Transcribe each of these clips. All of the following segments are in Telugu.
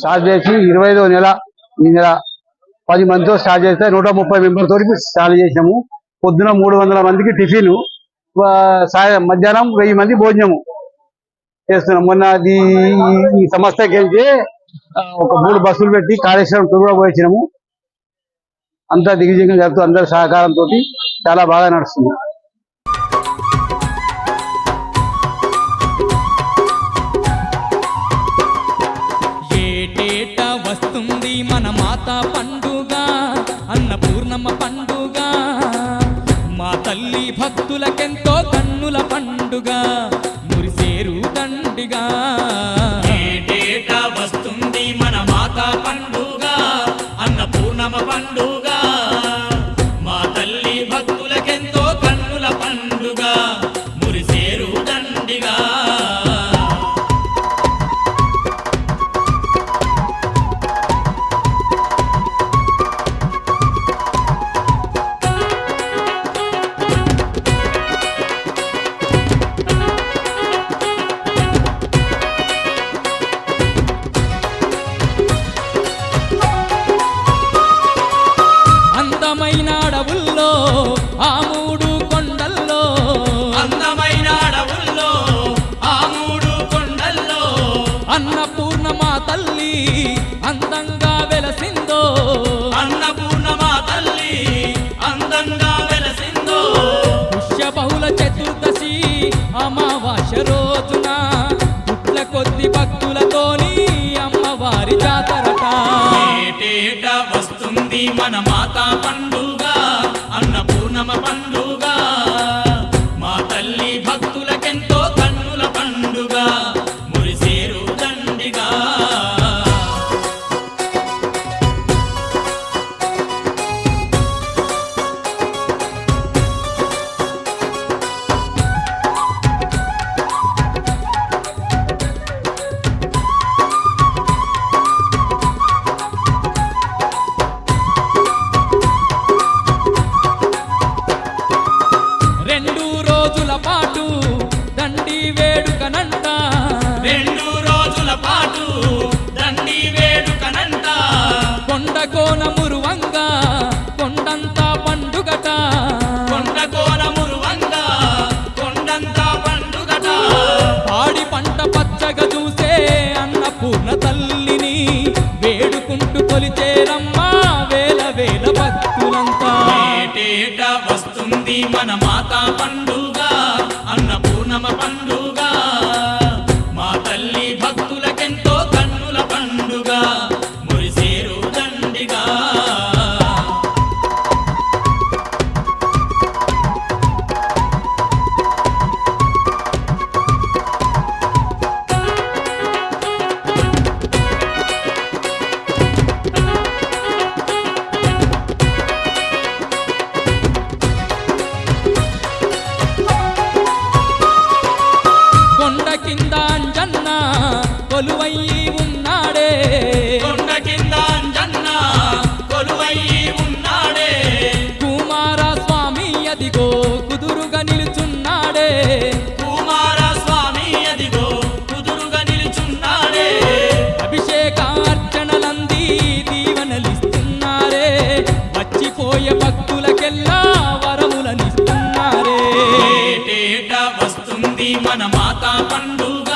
స్టార్ట్ చేసి ఇరవై ఐదో నెల ఈ నెల పది మందితో స్టార్ట్ చేస్తే నూట ముప్పై మెంబర్ తోటి స్టార్ట్ చేసినాము. పొద్దున మూడు వందల మందికి టిఫిన్ సాయం మధ్యాహ్నం వెయ్యి మంది భోజనము చేస్తున్నాం. మొన్న ఈ ఈ సంస్థకి ఒక మూడు బస్సులు పెట్టి కాళేశ్వరం టూర్ కూడా పోయించినాము అంతా దిగ్విజయంగా జరుగుతూ అందరి సహకారంతో చాలా బాగా నడుస్తుంది. మాత పండుగ అన్నపూర్ణమ్మ పండుగ మా తల్లి భక్తులకెంతో కన్నుల పండుగ. అన్నపూర్ణ మా తల్లి అందంగా వెలసిందో. అన్నపూర్ణమ తల్లి అందంగా వెలసిందో. పుష్య బహుళ చతుర్దశి అమావాస్య రోజున పుట్ల కొద్ది భక్తులతోని అమ్మవారి జాతరట. వస్తుంది మన మాతా పండుగ వేడుకుంటూ కొలిచేరమ్మా వేల వేల భక్తులంతా. వస్తుంది మన మాతా పండు వచ్చిపోయే భక్తులకెల్లా వరములనిస్తున్నారే. వస్తుంది మన మాతా పండుగ.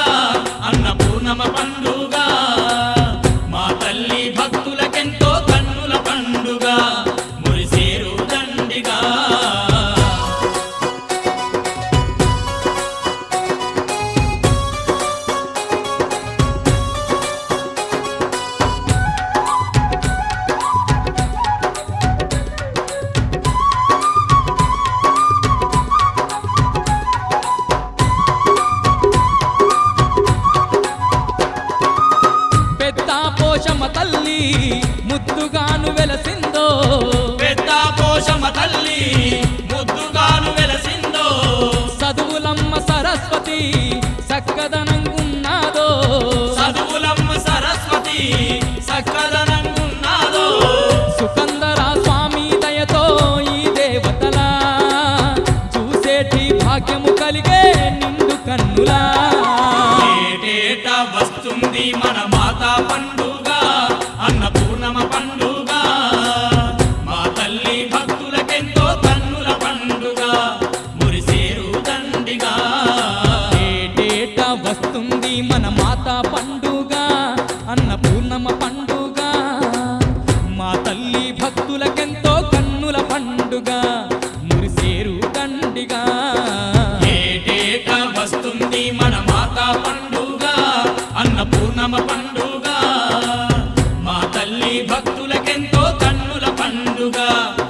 చక్కదనంగున్నాదో చదువులమ్మ సరస్వతి సక్కదనంగున్నాదో సుకందర స్వామి దయతో ఈ దేవతలా చూసేటి భాగ్యము కలిగే నిండు కన్నులా. ఏటేట వస్తుంది మన మాతా పండుగ అన్నపూర్ణమ పండుగ. కన్నుల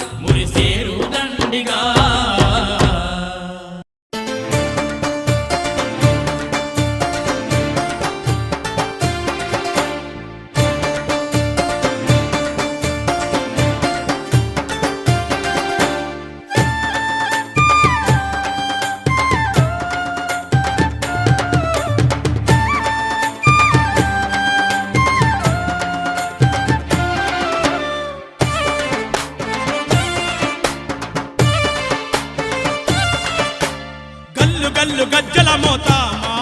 గల్లు గజ్జల మోత మా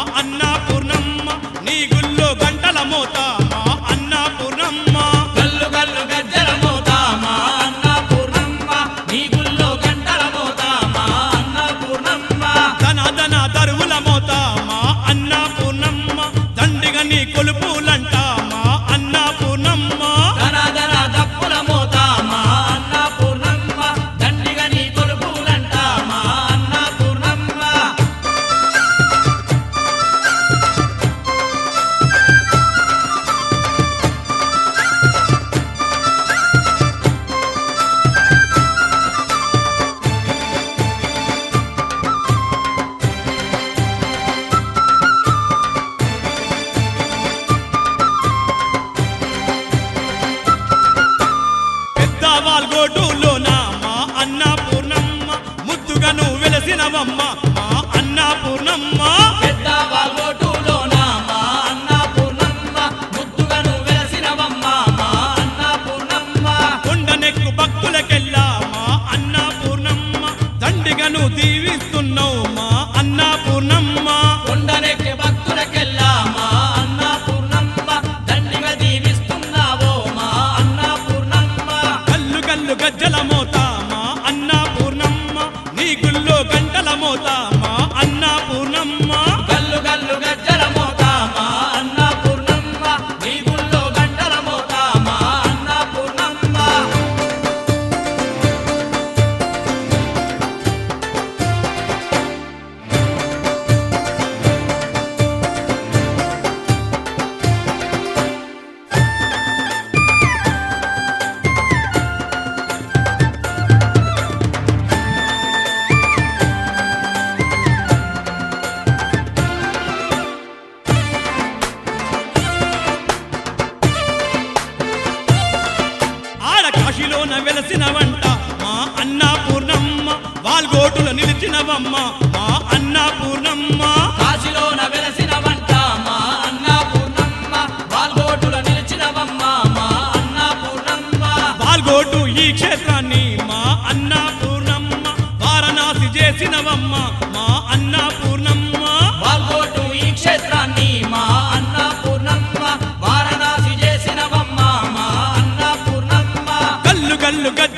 గంటల వెలసిన వెలసినవంట. మా అన్నా పూర్ణమ్మ వాల్గోటుల నిలిచినవమ్మ. మా అన్నా పూర్ణమ్మ కాశీలోన వెలసినవంట. మా అన్నా పూర్ణమ్మ వాల్గోటుల నిలిచినవమ్మ. మా అన్నా పూర్ణమ్మ వాల్గోటు ఈ క్షేత్రాన్ని మా అన్నా పూర్ణమ్మ వారణాసి చేసినవమ్మ. మా look at